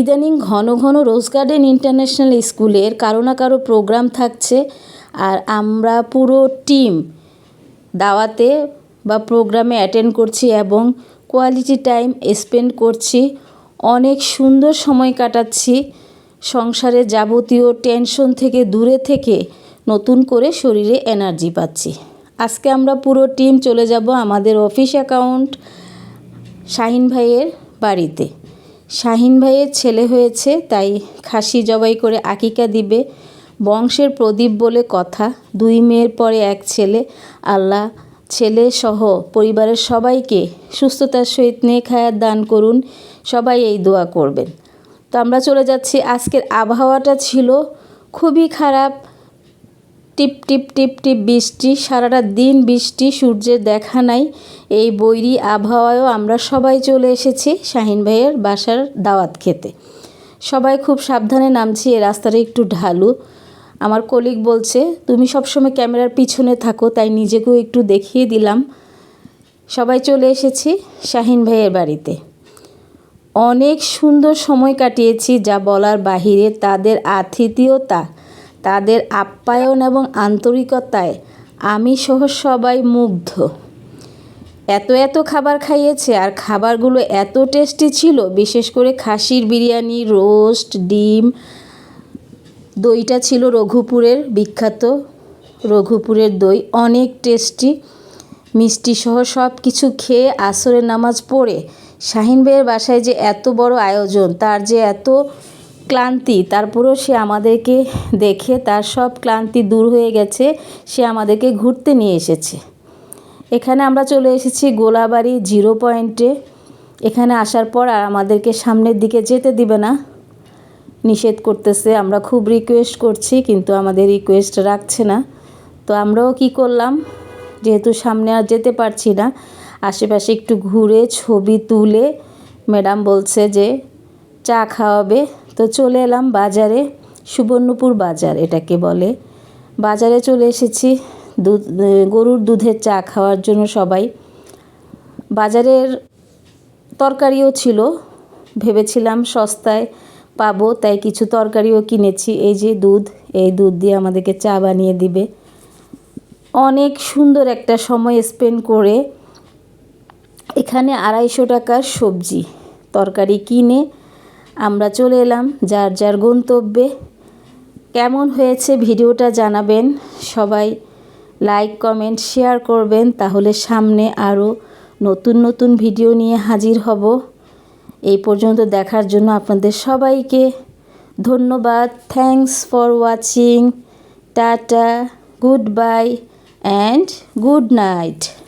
ইদানিং ঘন ঘন রোজ গার্ডেন ইন্টারন্যাশনাল স্কুলের কারও না কারও প্রোগ্রাম থাকছে আর আমরা পুরো টিম দাওয়াতে বা প্রোগ্রামে অ্যাটেন্ড করছি এবং কোয়ালিটি টাইম স্পেন্ড করছি। অনেক সুন্দর সময় কাটাচ্ছি। সংসারের যাবতীয় টেনশন থেকে দূরে থেকে নতুন করে শরীরে এনার্জি পাচ্ছি। আজকে আমরা পুরো টিম চলে যাব আমাদের অফিস অ্যাকাউন্ট শাহিন ভাইয়ের বাড়িতে। শাহিন ভাইয়ের ছেলে হয়েছে, তাই খাসি জবাই করে আকিকা দিবে। বংশের প্রদীপ বলে কথা, দুই মেয়ের পরে এক ছেলে। আল্লাহ, ছেলে সহ পরিবারের সবাইকে সুস্থতার সহিত নেক হায়াত দান করুন, সবাই এই দোয়া করবেন। তো আমরা চলে যাচ্ছি। আজকের আবহাওয়াটা ছিল খুবই খারাপ টিপ টিপ টিপ টিপ বৃষ্টি, সারাটা দিন বৃষ্টি, সূর্যের দেখা নাই। এই বৈরি আবহাওয়ায়ও আমরা সবাই চলে এসেছি শাহিন ভাইয়ের বাসার দাওয়াত খেতে। সবাই খুব সাবধানে নামছি এ রাস্তাটা একটু ঢালু। আমার কলিগ বলছে, তুমি সবসময় ক্যামেরার পিছনে থাকো, তাই নিজেকেও একটু দেখিয়ে দিলাম। সবাই চলে এসেছি শাহিন ভাইয়ের বাড়িতে। অনেক সুন্দর সময় কাটিয়েছি, যা বলার বাহিরে তাদের আতিথেয়তা তাদের আপ্যায়ন এবং আন্তরিকতায় আমি সহ সবাই মুগ্ধ। এত এত খাবার খাইয়েছে আর খাবারগুলো এত টেস্টি ছিল, বিশেষ করে খাসির বিরিয়ানি, রোস্ট, ডিম। দইটা ছিল রঘুপুরের, বিখ্যাত রঘুপুরের দই। অনেক টেস্টি, মিষ্টি সহ সব কিছু খেয়ে আসরের নামাজ পড়ে। শাহিন ভাইয়ের বাসায় যে এত বড় আয়োজন, তার যে এত ক্লান্তি, তারপরেও সে আমাদেরকে দেখে তার সব ক্লান্তি দূর হয়ে গেছে, সে আমাদেরকে ঘুরতে নিয়ে এসেছে। এখানে আমরা চলে এসেছি গোলাবাড়ি জিরো পয়েন্টে। এখানে আসার পর আর আমাদেরকে সামনের দিকে যেতে দিবে না। নিষেধ করতেছে, আমরা খুব রিকোয়েস্ট করছি, কিন্তু আমাদের রিকোয়েস্ট রাখছে না। তো আমরাও কি করলাম, যেহেতু সামনে আর যেতে পারছি না, আশেপাশে একটু ঘুরে ছবি তুলে ম্যাডাম বলছে যে চা খাওয়াবে। তো চলে এলাম বাজারে, সুবর্ণপুর বাজার এটাকে বলে। বাজারে চলে এসেছি, দুধ গরুর দুধের চা খাওয়ার জন্য সবাই। বাজারের তরকারিও ছিল, ভেবেছিলাম সস্তায় পাবো, তাই কিছু তরকারিও কিনেছি। এই যে দুধ, এই দুধ দিয়ে আমাদেরকে চা বানিয়ে দিবে। অনেক সুন্দর একটা সময় স্পেন্ড করে এখানে আড়াইশো টাকার সবজি, তরকারি কিনে আমরা চলে এলাম যার যার গন্তব্যে। কেমন হয়েছে ভিডিওটা জানাবেন। সবাই লাইক, কমেন্ট, শেয়ার করবেন, তাহলে সামনে আরও নতুন নতুন ভিডিও নিয়ে হাজির হব। এই পর্যন্ত দেখার জন্য আপনাদের সবাইকে ধন্যবাদ। Thanks for watching tata good bye and good night